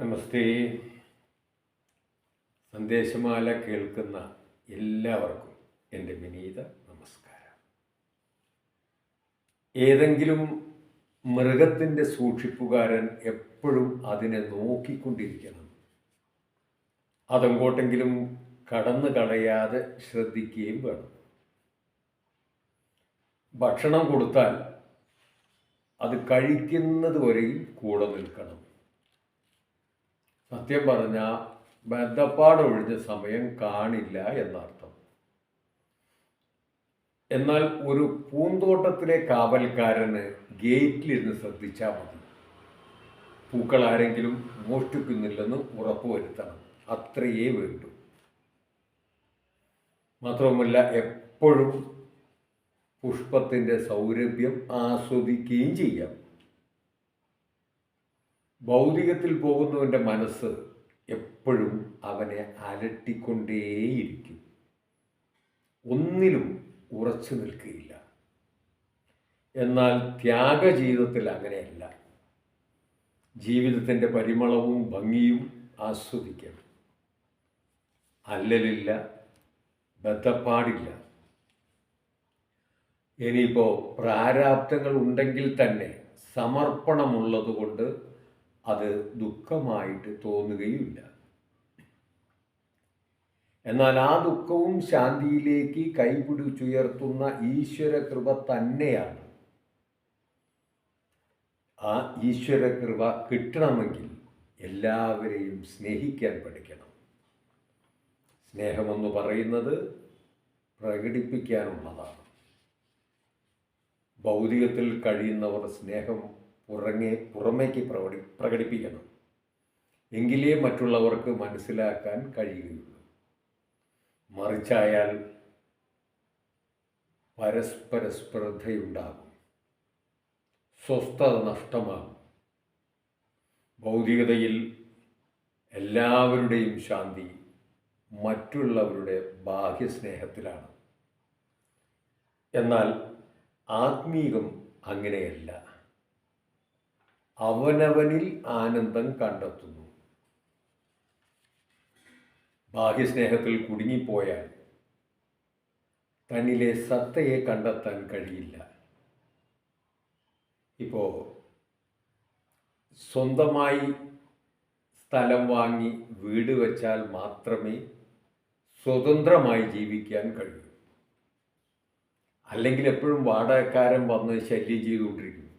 നമസ്തേ. സന്ദേശമാല കേൾക്കുന്ന എല്ലാവർക്കും എന്റെ വിനീത നമസ്കാരം. ഏതെങ്കിലും മൃഗത്തിന്റെ സൂക്ഷിപ്പുകാരൻ എപ്പോഴും അതിനെ നോക്കിക്കൊണ്ടിരിക്കണം. അതെങ്കോട്ടെങ്കിലും കടന്നു കളയാതെ ശ്രദ്ധിക്കുകയും വേണം. ഭക്ഷണം കൊടുത്താൽ അത് കഴിക്കുന്നത് വരെയും കൂടെ നിൽക്കണം. സത്യം പറഞ്ഞാൽ ബന്ധപ്പാടൊഴിഞ്ഞ സമയം കാണില്ല എന്നർത്ഥം. എന്നാൽ ഒരു പൂന്തോട്ടത്തിലെ കാവൽക്കാരന് ഗേറ്റിലിരുന്ന് ശ്രദ്ധിച്ചാൽ മതി. പൂക്കൾ ആരെങ്കിലും മോഷ്ടിക്കുന്നില്ലെന്ന് ഉറപ്പുവരുത്തണം. അത്രയേ വേണ്ടൂ. മാത്രവുമല്ല എപ്പോഴും പുഷ്പത്തിന്റെ സൗരഭ്യം ആസ്വദിക്കുകയും ചെയ്യാം. ഭൗതികത്തിൽ പോകുന്നവന്റെ മനസ്സ് എപ്പോഴും അവനെ അലട്ടിക്കൊണ്ടേയിരിക്കും. ഒന്നിലും ഉറച്ചു നിൽക്കുകയില്ല. എന്നാൽ ത്യാഗ ജീവിതത്തിൽ അങ്ങനെയല്ല. ജീവിതത്തിന്റെ പരിമളവും ഭംഗിയും ആസ്വദിക്കണം. അല്ലലില്ല ബദ്ധപ്പാടില്ല. ഇനിയിപ്പോൾ പ്രാരാബ്ദങ്ങൾ ഉണ്ടെങ്കിൽ തന്നെ സമർപ്പണമുള്ളത് കൊണ്ട് അത് ദുഃഖമായിട്ട് തോന്നുകയുമില്ല എന്നാൽ ആ ദുഃഖവും ശാന്തിയിലേക്ക് കൈപിടിച്ചുയർത്തുന്ന ഈശ്വര കൃപ തന്നെയാണ്. ആ ഈശ്വര കൃപ കിട്ടണമെങ്കിൽ എല്ലാവരെയും സ്നേഹിക്കാൻ പഠിക്കണം. സ്നേഹമെന്ന് പറയുന്നത് പ്രകടിപ്പിക്കാനുള്ളതാണ്. ഭൗതികത്തിൽ കഴിയുന്നവർ സ്നേഹം പുറങ്ങെ പുറമേക്ക് പ്രകടി പ്രകടിപ്പിക്കണം. എങ്കിലേ മറ്റുള്ളവർക്ക് മനസ്സിലാക്കാൻ കഴിയുകയുള്ളൂ. മറിച്ചായാൽ പരസ്പര സ്പർദ്ധയുണ്ടാകും. സ്വസ്ഥത നഷ്ടമാകും. ഭൗതികതയിൽ എല്ലാവരുടെയും ശാന്തി മറ്റുള്ളവരുടെ ബാഹ്യസ്നേഹത്തിലാണ്. എന്നാൽ ആത്മീകം അങ്ങനെയല്ല. അവനവനിൽ ആനന്ദം കണ്ടെത്തുന്നു. ബാഹ്യസ്നേഹത്തിൽ കുടുങ്ങിപ്പോയാൽ തന്നിലെ സത്തയെ കണ്ടെത്താൻ കഴിയില്ല. ഇപ്പോൾ സ്വന്തമായി സ്ഥലം വാങ്ങി വീട് വച്ചാൽ മാത്രമേ സ്വതന്ത്രമായി ജീവിക്കാൻ കഴിയൂ. അല്ലെങ്കിൽ എപ്പോഴും വാടകക്കാരൻ വന്ന് ശല്യം ചെയ്തുകൊണ്ടിരിക്കും.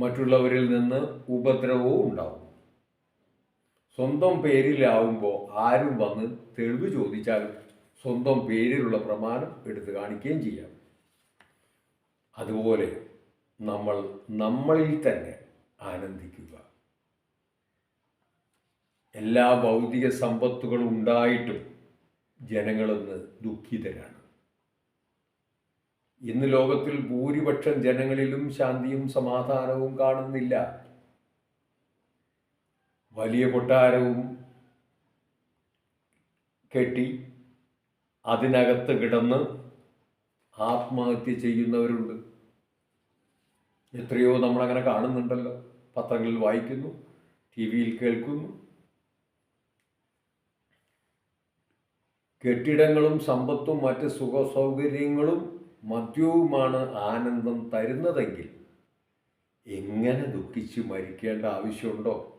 മറ്റുള്ളവരിൽ നിന്ന് ഉപദ്രവവും ഉണ്ടാവും. സ്വന്തം പേരിലാവുമ്പോൾ ആരും വന്ന് തെളിവ് ചോദിച്ചാൽ സ്വന്തം പേരിലുള്ള പ്രമാണം എടുത്തു കാണിക്കുകയും ചെയ്യാം. അതുപോലെ നമ്മൾ നമ്മളിൽ തന്നെ ആനന്ദിക്കുക. എല്ലാ ഭൗതിക സമ്പത്തുകളും ഉണ്ടായിട്ടും ജനങ്ങളൊന്ന് ദുഃഖിതരാണ്. ഇന്ന് ലോകത്തിൽ ഭൂരിപക്ഷം ജനങ്ങളിലും ശാന്തിയും സമാധാനവും കാണുന്നില്ല. വലിയ കൊട്ടാരവും കെട്ടി അതിനകത്ത് കിടന്ന് ആത്മഹത്യ ചെയ്യുന്നവരുണ്ട്. എത്രയോ നമ്മളങ്ങനെ കാണുന്നുണ്ടല്ലോ. പത്രങ്ങളിൽ വായിക്കുന്നു ടി വിയിൽ കേൾക്കുന്നു. കെട്ടിടങ്ങളും സമ്പത്തും മറ്റ് സുഖ സൗകര്യങ്ങളും മദ്യവുമാണ് ആനന്ദം തരുന്നതെങ്കിൽ എങ്ങനെ ദുഃഖിച്ച് മരിക്കേണ്ട ആവശ്യമുണ്ടോ?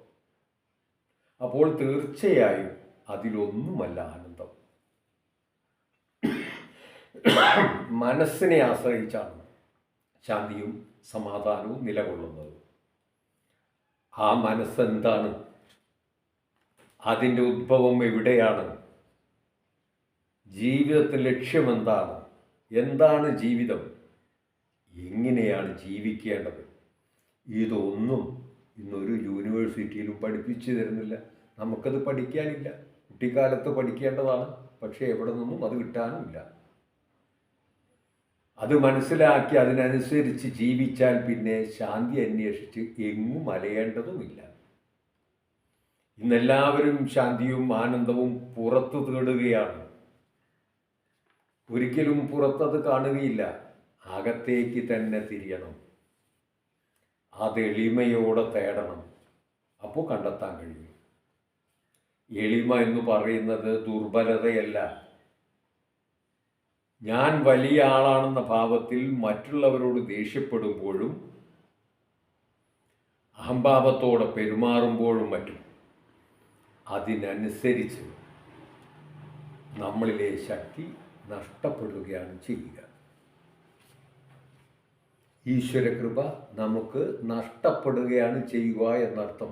അപ്പോൾ തീർച്ചയായും അതിലൊന്നുമല്ല ആനന്ദം. മനസ്സിനെ ആശ്രയിച്ചാണ് ശാന്തിയും സമാധാനവും നിലകൊള്ളുന്നത്. ആ മനസ്സെന്താണ്? അതിന്റെ ഉദ്ഭവം എവിടെയാണ്? ജീവിതത്തിന്റെ ലക്ഷ്യമെന്താണ്? എന്താണ് ജീവിതം? എങ്ങനെയാണ് ജീവിക്കേണ്ടത്? ഇതൊന്നും ഇന്നൊരു യൂണിവേഴ്സിറ്റിയിലും പഠിപ്പിച്ചു തരുന്നില്ല. നമുക്കത് പഠിക്കാനില്ല. കുട്ടിക്കാലത്ത് പഠിക്കേണ്ടതാണ്. പക്ഷേ എവിടെ നിന്നും അത് കിട്ടാനുമില്ല. അത് മനസ്സിലാക്കി അതിനനുസരിച്ച് ജീവിച്ചാൽ പിന്നെ ശാന്തി അന്വേഷിച്ച് എങ്ങും അലയേണ്ടതുമില്ല. ഇന്നെല്ലാവരും ശാന്തിയും ആനന്ദവും പുറത്തു തേടുകയാണ്. ഒരിക്കലും പുറത്തത് കാണുകയില്ല. അകത്തേക്ക് തന്നെ തിരിയണം. അത് എളിമയോടെ തേടണം. അപ്പോൾ കണ്ടെത്താൻ കഴിയും. എളിമ എന്ന് പറയുന്നത് ദുർബലതയല്ല. ഞാൻ വലിയ ആളാണെന്ന ഭാവത്തിൽ മറ്റുള്ളവരോട് ദേഷ്യപ്പെടുമ്പോഴും അഹംഭാവത്തോടെ പെരുമാറുമ്പോഴും മറ്റും അതിനനുസരിച്ച് നമ്മളിലെ ശക്തി നഷ്ടപ്പെടുകയാണ് ചെയ്യുക. ഈശ്വരകൃപ നമുക്ക് നഷ്ടപ്പെടുകയാണ് ചെയ്യുക എന്നർത്ഥം.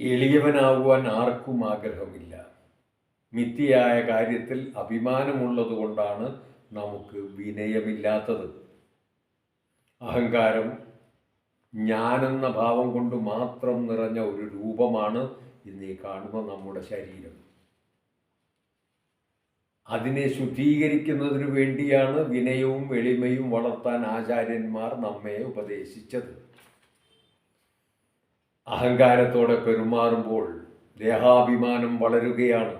എളിയവനാകുവാൻ ആർക്കും ആഗ്രഹമില്ല. മിഥിയായ കാര്യത്തിൽ അഭിമാനമുള്ളതുകൊണ്ടാണ് നമുക്ക് വിനയമില്ലാത്തത്. അഹങ്കാരം ഞാനെന്ന ഭാവം കൊണ്ട് മാത്രം നിറഞ്ഞ ഒരു രൂപമാണ് ഇന്ന് ഈ കാണുന്ന നമ്മുടെ ശരീരം. അതിനെ ശുദ്ധീകരിക്കുന്നതിന് വേണ്ടിയാണ് വിനയവും എളിമയും വളർത്താൻ ആചാര്യന്മാർ നമ്മെ ഉപദേശിച്ചത്. അഹങ്കാരത്തോടെ പെരുമാറുമ്പോൾ ദേഹാഭിമാനം വളരുകയാണ്.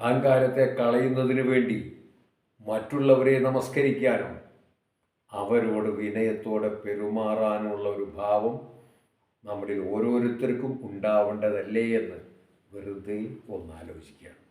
അഹങ്കാരത്തെ കളയുന്നതിന് വേണ്ടി മറ്റുള്ളവരെ നമസ്കരിക്കാനും അവരോട് വിനയത്തോടെ പെരുമാറാനുള്ള ഒരു ഭാവം നമ്മളിൽ ഓരോരുത്തർക്കും ഉണ്ടാവേണ്ടതല്ലേ എന്ന് വെറുതെ ഒന്നാലോചിക്കുകയാണ്.